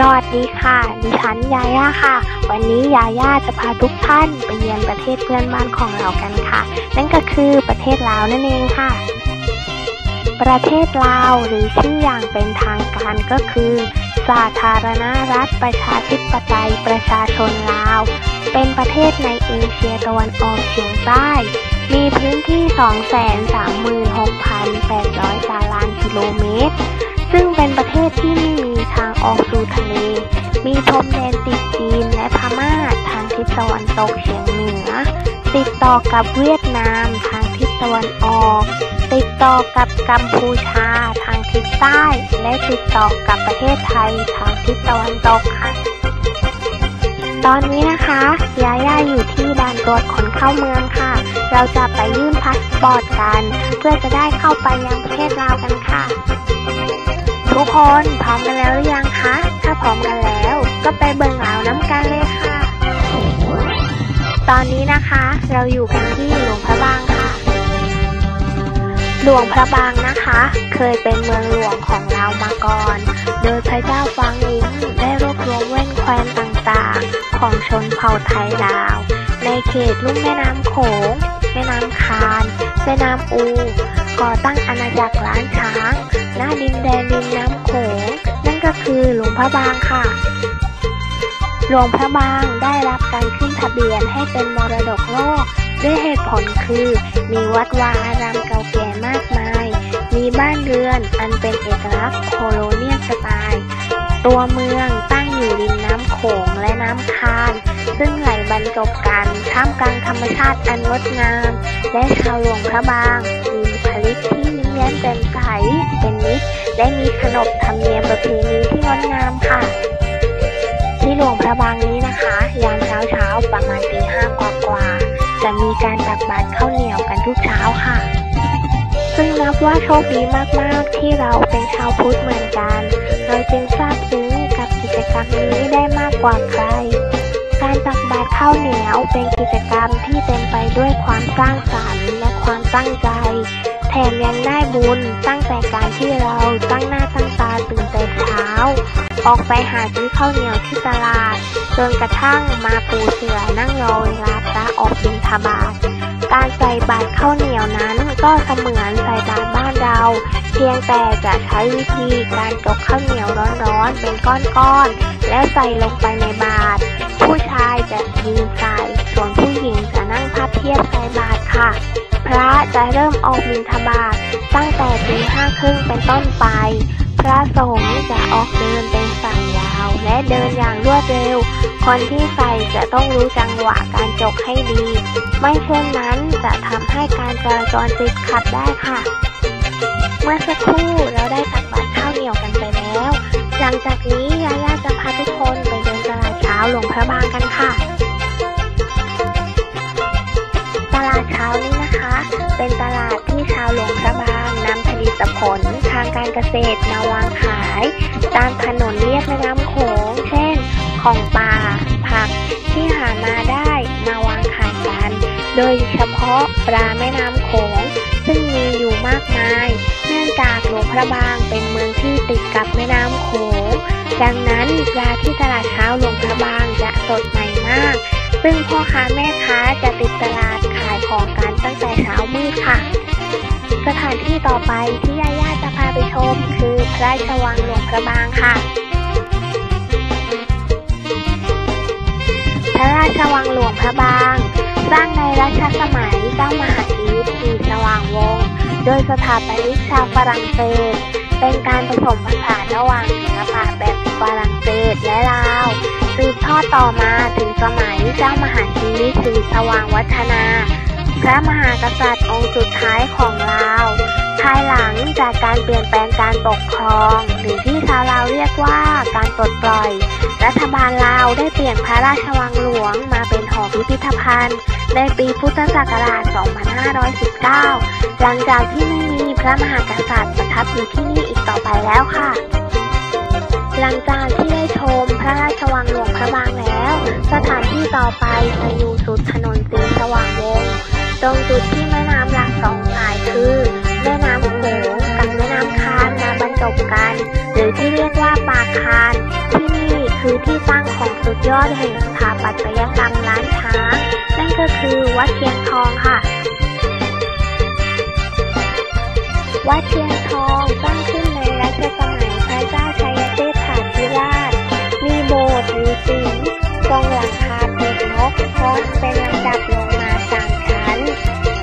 สวัสดีค่ะ ดิฉันยาย่าค่ะ วันนี้ยาย่าจะพาทุกท่านไปเยือนประเทศเพื่อนบ้านของเรากันค่ะ นั่นก็คือประเทศลาวนั่นเองค่ะ ประเทศลาวหรือชื่ออย่างเป็นทางการก็คือ สาธารณรัฐประชาธิปไตยประชาชนลาว เป็นประเทศในเอเชียตะวันออกเฉียงใต้ มีพื้นที่ 236,800 ตารางกิโลเมตร ซึ่งเป็นประเทศที่ไม่มีทางออกสู่ทะเล มีพรมแดนติดจีนและพม่าทางทิศตะวันตกเฉียงเหนือ ติดต่อกับเวียดนามทางทิศตะวันออก ติดต่อกับกัมพูชาทางทิศใต้ และติดต่อกับประเทศไทยทางทิศตะวันตกค่ะ ตอนนี้นะคะยาย่าอยู่ที่ด่านตรวจคนเข้าเมืองค่ะ เราจะไปยื่นพาสปอร์ตกัน เพื่อจะได้เข้าไปยังประเทศลาวกันค่ะ ทุกคนพร้อมกันแล้วหรือยังคะ ถ้าพร้อมกันแล้ว ก็ไปเบิ่งลาน้ำกันเลยค่ะ ตอนนี้นะคะ เราอยู่กันที่หลวงพระบางค่ะ หลวงพระบางนะคะ เคยเป็นเมืองหลวงของเรามาก่อน โดยพระเจ้าฟางลิ้งได้รวบรวมแว่นแคว้นต่างๆ ของชนเผ่าไทยลาว ในเขตลุ่มแม่น้ำโขง แม่น้ำคาน แม่น้ำอูก่อตั้งอาณาจักรล้านช้างหน้าดินแดนริมน้ำโขง นั่นก็คือหลวงพระบางค่ะ หลวงพระบางได้รับการขึ้นทะเบียนให้เป็นมรดกโลก ด้วยเหตุผลคือ มีวัดวาอารามเก่าแก่มากมาย มีบ้านเรือนอันเป็นเอกลักษณ์โคโลเนียสไตล์ ตัวเมืองตั้งอยู่ริมน้ำโขงและน้ำคาน ซึ่งไหลบรรจบกันท่ามกลางธรรมชาติอันงดงาม และชาวหลวงพระบาง มีบุคลิกที่ยิ้มแย้มแจ่มใสเป็นมิตรและมีขนบธรรมเนียมประเพณีที่งดงามค่ะ ที่หลวงพระบางนี้นะคะ ยามเช้าเช้าประมาณตีห้ากว่ากว่าจะมีการตักบาตรข้าวเหนียวกันทุกเช้าค่ะซึ่งนับว่าโชคดีมาก ๆ ที่เราเป็นชาวพุทธเหมือนกัน เราจึงซาบซึ้งกับกิจกรรมนี้ได้มากกว่าใคร การตักบาตรข้าวเหนียวเป็นกิจกรรมที่เต็มไปด้วยความสร้างสรรค์และความตั้งใจ แถมยังได้บุญตั้งแต่การที่เราตั้งหน้าตั้งตาตื่นแต่เช้า ออกไปหาซื้อข้าวเหนียวที่ตลาด จนกระทั่งมาปูเสือนั่งรอเวลาพระออกบิณฑบาตการใส่บาตรข้าวเหนียวนั้นก็เสมือนใส่บาตรบ้านเรา เพียงแต่จะใช้วิธีการตกข้าวเหนียวร้อนๆเป็นก้อนๆแล้วใส่ลงไปในบาตร ผู้ชายจะยืนใส่ส่วนผู้หญิงจะนั่งพับเพียบใส่บาตรค่ะ พระจะเริ่มออกบิณฑบาตตั้งแต่ตีห้าครึ่งเป็นต้นไป พระสงฆ์จะออกเดินเป็นสายยาว และเดินอย่างรวดเร็ว คนที่ใส่จะต้องรู้จังหวะการจกให้ดี ไม่เช่นนั้นจะทำให้การจราจรติดขัดได้ค่ะ เมื่อสักครู่เราได้ตักบาตรข้าวเหนียวกันไปแล้ว หลังจากนี้ ระบางกันค่ะ ตลาดเช้านี้นะคะ เป็นตลาดที่ชาวหลวงพระบางนำผลิตผลทางการเกษตรมาวางขาย ตามถนนเลียบแม่น้ำโขงเช่น ของป่า ผักที่หามาได้มาวางขายกัน โดยเฉพาะปลาแม่น้ำโขงซึ่งมีอยู่มากมาย เนื่องจากหลวงพระบางเป็นเมืองที่ติดกับแม่น้ำโขง ดังนั้นปลาที่ตลาดเช้าหลวงพระบางจะสดใหม่มาก ซึ่งพ่อค้าแม่ค้าจะติดตลาดขายของกันตั้งแต่เช้ามืดค่ะ สถานที่ต่อไปที่ย่าย่าจะพาไปชม คือพระราชวังหลวงพระบางค่ะ พระราชวังหลวงพระบาง สร้างในรัชสมัยเจ้ามหาชีวิตศรีสว่างวงศ์โดยสถาปนิกชาวฝรั่งเศส เป็นการผสมผสานระหว่างศิลปะแบบฝรั่งเศสและลาว สืบทอดต่อมาถึงสมัยเจ้ามหาชีวิตศรีสว่างวัฒนา พระมหากษัตริย์องค์สุดท้ายของลาว ภายหลังจากการเปลี่ยนแปลงการปกครอง หรือที่ชาวลาวเรียกว่าการปลดปล่อย รัฐบาลลาวได้เปลี่ยนพระราชวังหลวงมาเป็นหอพิพิธภัณฑ์ ในปีพุทธศักราช 2519 หลังจากที่ไม่ มีพระมหากษัตริย์ประทับอยู่ที่นี่อีกต่อไปแล้วค่ะ หลังจากที่ได้ชมพระราชวังหลวงพระบางแล้ว สถานที่ต่อไปจะอยู่สุดถนนสีสว่างวงศ์ตรงจุดที่แม่น้ำหลักสองสายคือ แม่น้ำโขงกับแม่น้ำคานมาบรรจบบกัน หรือที่เรียกว่าปากคานที่นี่คือที่ตั้งของสุดยอดแห่งสถาปัตยกรรมล้านช้างนั่นก็คือวัดเชียงทองค่ะ วัดเชียงทองสร้างขึ้นในรัชสมัยพระเจ้าชัยเทพฐาธิราช มีโบสถ์หรือสิงห์ทรงหลังคาปีกนกคอสเป็นลำดับลงมาสามชั้น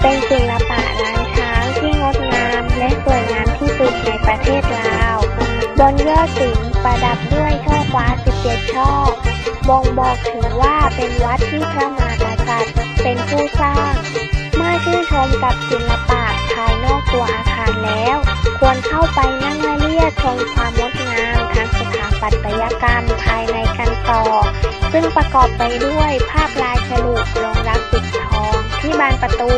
เป็นศิลปะล้านช้างที่งดงามและสวยงามที่สุดในประเทศลาว บนยอดสิงห์ประดับด้วยช่อฟ้า17ช่อบ่งบอกถึงว่าเป็นวัดที่พระมหากษัตริย์เป็นผู้สร้าง เมื่อชื่นชมกับศิลปะายนอกตัวอาคารแล้ว ควรเข้าไปนั่งและเลียชมความงดงามทางสถาปัตยกรรมภายในกันต่อ ซึ่งประกอบไปด้วยภาพลายฉลุลงรักปิดทอง ที่บานประตู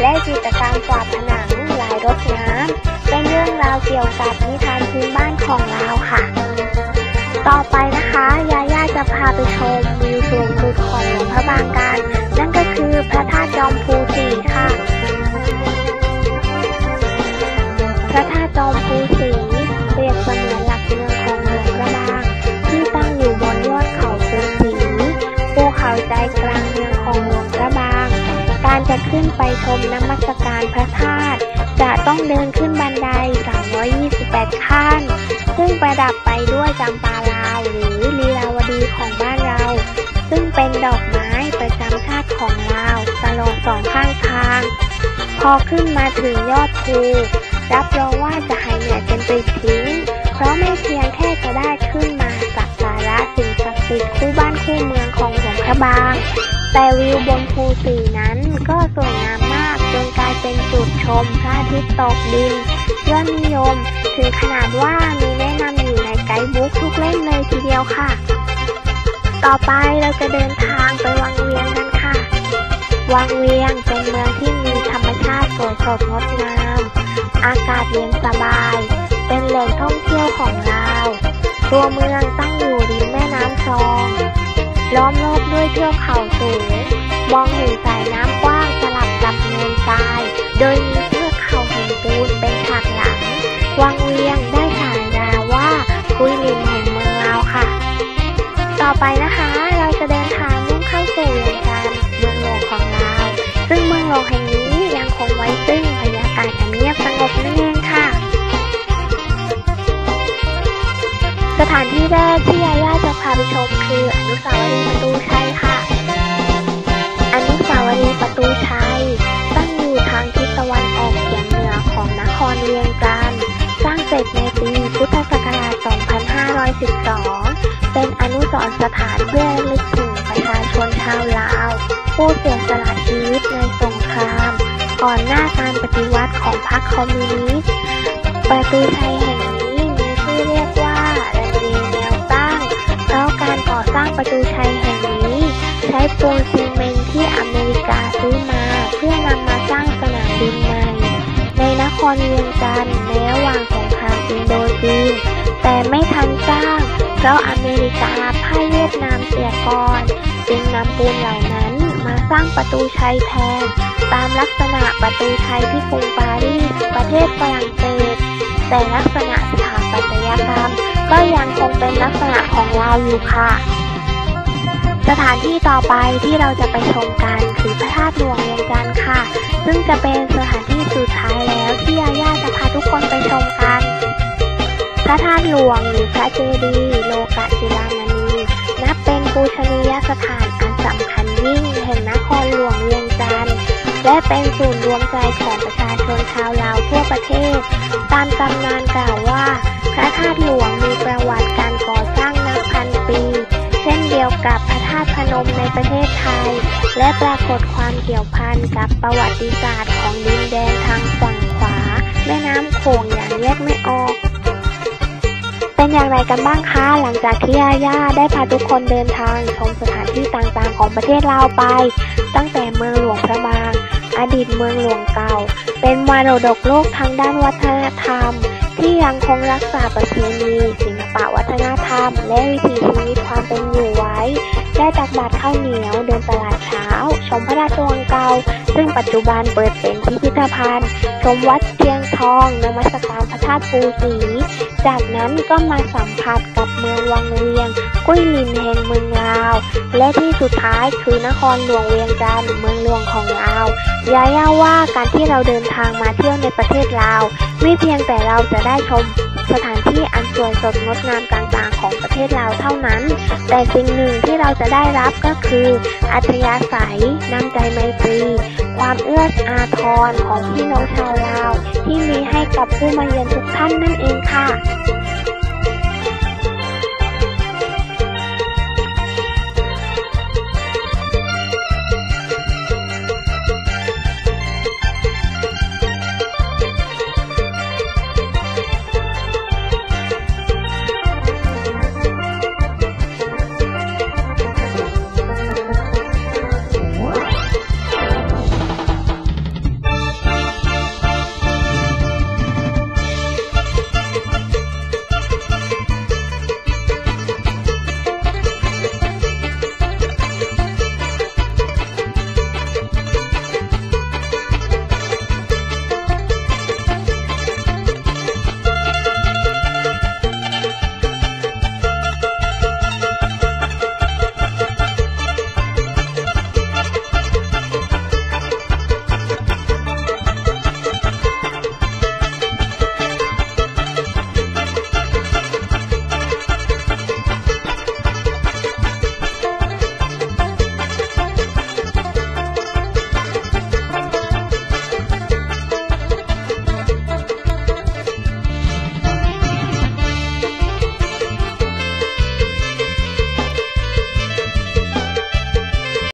และจิตรกรรมฝาผนังลายรถน้ำเป็นเรื่องราวเกี่ยวกับนิทานพื้นบ้านของลาวค่ะ ต่อไปนะคะยาย่าจะพาไปชมวิวสูงสุดของหลวงพระบางกันนั่นก็คือพระธาตุจอมภูสีค่ะ พระธาตุจอมภูสี เปรียบเสมือนหลักเมืองของหลวงพระบาง ที่ตั้งอยู่บนยอดเขาภูสีภูเขาใจกลางเมืองของหลวงพระบาง การจะขึ้นไปชมน้ำมัสการพระธาตุจะต้องเดินขึ้นบันได 328 ขั้น ซึ่งประดับไปด้วยจำปาลาวหรือลีลาวดีของบ้านเรา ซึ่งเป็นดอกไม้ประจำชาติของลาวตลอดสองข้างทาง พอขึ้นมาถึงยอดภู รับรองว่าจะหายเหนื่อยเป็นปลิดทิ้ง เพราะไม่เพียงแค่จะได้ขึ้นมาสักการะสิ่งศักดิ์สิทธิ์คู่บ้านคู่เมืองของหลวงพระบาง แต่วิวบนภูสีนั้นก็สวยงามมากจนกลายเป็นจุดชมพระอาทิตย์ตกดินยอดนิยม ถึงขนาดว่ามีแนะนำอยู่ในไกด์บุ๊กทุกเล่มเลยทีเดียวค่ะ ต่อไปเราจะเดินทางไปวังเวียงกันค่ะ วังเวียงเป็นเมืองที่มีธรรมชาติสวยสดงดงาม อากาศเย็นสบาย เป็นแหล่งท่องเที่ยวของลาว ตัวเมืองตั้งอยู่ริมแม่น้ำซอง ล้อมรอบด้วยเทือกเขาสูง มองเห็นสายน้ำกว้างสลับกับเนินทราย โดยมีเทือกเขาหินปูนเป็นฉากหลัง วังเวียงได้ฉายาว่าคุยลินแห่งเมืองลาวค่ะ ต่อไปนะ งคงไว้ซึ่งบรรยากาศอันเงียบสงบนั่นเองค่ะ สถานที่แรกที่ยาย่าจะพาไปชมคืออนุสาวรีย์ประตูชัยค่ะ อนุสาวรีย์ประตูชัยตั้งอยู่ทางทิศตะวันออกเฉียงเหนือของนครเวียงจันทร์สร้างเสร็จในปีพุทธศักราช 2512 เป็นอนุสรณ์สถานเพื่อระลึกถึงประชาชนชาวลาวผู้เสียสละชีวิตในสงคราม ก่อนหน้าการปฏิวัติของพรรคคอมมิวนิสต์ ประตูชัยแห่งนี้มีชื่อเรียกว่ารันเวย์แนวตั้ง เพราะการก่อสร้างประตูชัยแห่งนี้ ใช้ปูนซีเมนต์ที่อเมริกาซื้อมา เพื่อนำมาสร้างสนามบินใหม่ ในนครเวียงจันทร์ในระหว่างสงครามอินโดจีน แต่ไม่ทันสร้าง เพราะอเมริกาพ่ายเวียดนามเสียก่อน จึงนำปูนเหล่านั้นมาสร้างประตูชัยแทน ตามลักษณะประตูชัยที่กรุงปารีสประเทศฝรั่งเศส แต่ลักษณะสถาปัตยกรรม ก็ยังคงเป็นลักษณะของลาวอยู่ค่ะ สถานที่ต่อไปที่เราจะไปชมกันคือพระธาตุหลวงเวียงจันทร์ค่ะ ซึ่งจะเป็นสถานที่สุดท้ายแล้วที่ยาย่าจะพาทุกคนไปชมกัน พระธาตุหลวงหรือพระเจดีย์โลกะศิลามณีนับเป็นปูชนียสถานอันสำคัญยิ่งแห่งนครหลวงเวียงจันทร์ และเป็นศูนย์รวมใจของประชาชนชาวลาวทั่วประเทศ ตามตำนานกล่าวว่า พระธาตุหลวงมีประวัติการก่อสร้างนับพันปี เช่นเดียวกับพระธาตุพนมในประเทศไทย และปรากฏความเกี่ยวพันกับประวัติศาสตร์ของดินแดนทางฝั่งขวา แม่น้ำโขงอย่างแยกไม่ออกเป็นอย่างไรกันบ้างคะ หลังจากที่ยาย่าได้พาทุกคนเดินทางชมสถานที่ต่างๆของประเทศลาวไป ตั้งแต่เมืองหลวงพระบาง อดีตเมืองหลวงเก่า เป็นมรดกโลกทางด้านวัฒนธรรม ที่ยังคงรักษาประเพณีศิลปะวัฒนธรรม และวิถีชีวิตความเป็นอยู่ไว้ ได้ตักบาตรข้าวเหนียวเดินตลาดเช้า ชมพระราชวังเก่า ซึ่งปัจจุบันเปิดเป็นพิพิธภัณฑ์ ชมวัด ทองนมัสการพระธาตุปูสี จากนั้นก็มาสัมผัสกับเมืองวังเวียง กุ้ยลินแห่งเมืองลาว และที่สุดท้ายคือนครหลวงเวียงจันทร์เมืองหลวงของลาวยาย่าว่าการที่เราเดินทางมาเที่ยวในประเทศลาว ไม่เพียงแต่เราจะได้ชม สถานที่อันสวยสดงดงามต่างๆของประเทศลาวเท่านั้น แต่สิ่งหนึ่งที่เราจะได้รับก็คือ อัธยาศัย น้ำใจไมตรี ความเอื้ออาทรของพี่น้องชาวลาว ที่มีให้กับผู้มาเยือนทุกท่านนั่นเองค่ะ